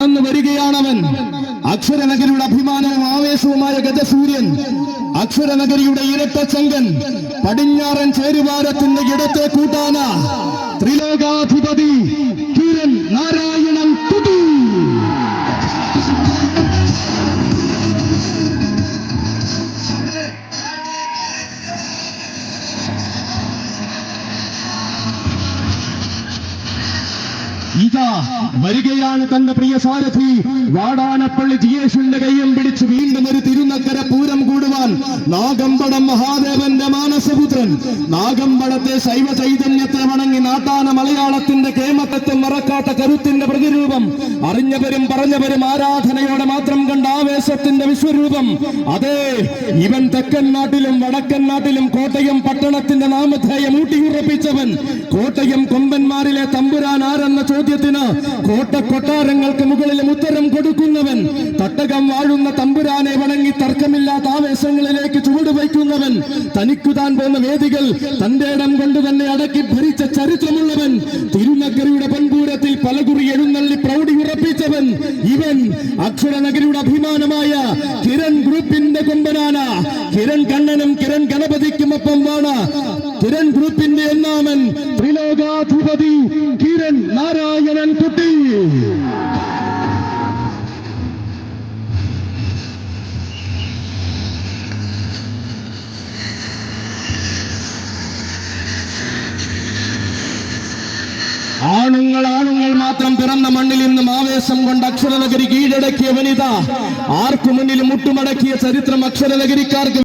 കടന്നു വരികയാണവൻ. അക്ഷരനഗരിയുടെ അഭിമാനവും ആവേശവുമായ ഗജസൂര്യൻ അക്ഷരനഗരിയുടെ ഇരട്ടച്ചങ്കൻ പടിഞ്ഞാറൻ ചേരുവാരത്തിന്റെ ഇടത്തെ കൂട്ടാന ത്രിലോകാധിപതി കിരൺ നാരായണൻ കുട്ടി ഇതാ വരികയാണ് തന്റെ പ്രിയ സാരഥി. വാടാനപ്പള്ളി ജിയേഷിന്റെ കയ്യും പിടിച്ച് വീണ്ടും ഒരു തിരുനക്കര പൂരം നാഗമ്പടം മഹാദേവന്റെ മാനസപുത്രൻ. നാഗമ്പടത്തെ ശൈവ ചൈതന്യത്തെ വണങ്ങി നാട്ടാന മലയാളത്തിന്റെ കേമത്വത്തെ മറക്കാത്ത കരുത്തിന്റെ പ്രതിരൂപം. അറിഞ്ഞവരും പറഞ്ഞവരും ആരാധനയോടെ മാത്രം കണ്ട ആവേശത്തിന്റെ വിശ്വരൂപം. അതെ ഇവൻ തെക്കൻ നാട്ടിലും വടക്കൻ നാട്ടിലും കോട്ടയം പട്ടണത്തിന്റെ നാമധേയം ഊട്ടിയുറപ്പിച്ചവൻ. കോട്ടയം കൊമ്പന്മാരിലെ തമ്പുരാൻ ആരെന്ന ചോദ്യത്തിന് കോട്ട കൊട്ടാരങ്ങൾക്ക് മുകളിലും ഉത്തരം കൊടുക്കുന്നവൻ. തട്ടകം വാഴുന്ന തമ്പുരാനെ വണങ്ങി തർക്കമില്ലാത്ത ആവേശങ്ങളിലേക്ക് ചുവടുവയ്ക്കുന്നവൻ തനിക്കു താൻ പോന്ന വേദികൾ തന്റെ ഇടം കൊണ്ട് തന്നെ അടക്കി ഭരിച്ച ചരിത്രമുള്ളവൻ തിരുനഗരിയുടെ പൻപൂരത്തിൽ പലകുറി എഴുന്നള്ളി പ്രൗഢി ഉറപ്പിച്ചവൻ ഇവൻ അക്ഷരനഗരിയുടെ അഭിമാനമായ കിരൺ ഗ്രൂപ്പിന്റെ കൊമ്പനാന കിരൺ കണ്ണനും കിരൺ ഗണപതിക്കും ഒപ്പം വേണ കിരൺ ഗ്രൂപ്പിന്റെ ഒന്നാമൻ ത്രിലോകാധിപതി കിരൺ നാരായണൻ കുട്ടി ആണുങ്ങൾ ആണുങ്ങൾ മാത്രം പിറന്ന മണ്ണിൽ നിന്നും ആവേശം കൊണ്ട് അക്ഷരനഗരി കീഴടക്കിയ വനിത ആർക്കു മുന്നിൽ മുട്ടുമടക്കിയ ചരിത്രം അക്ഷരനഗരിക്കാർക്ക്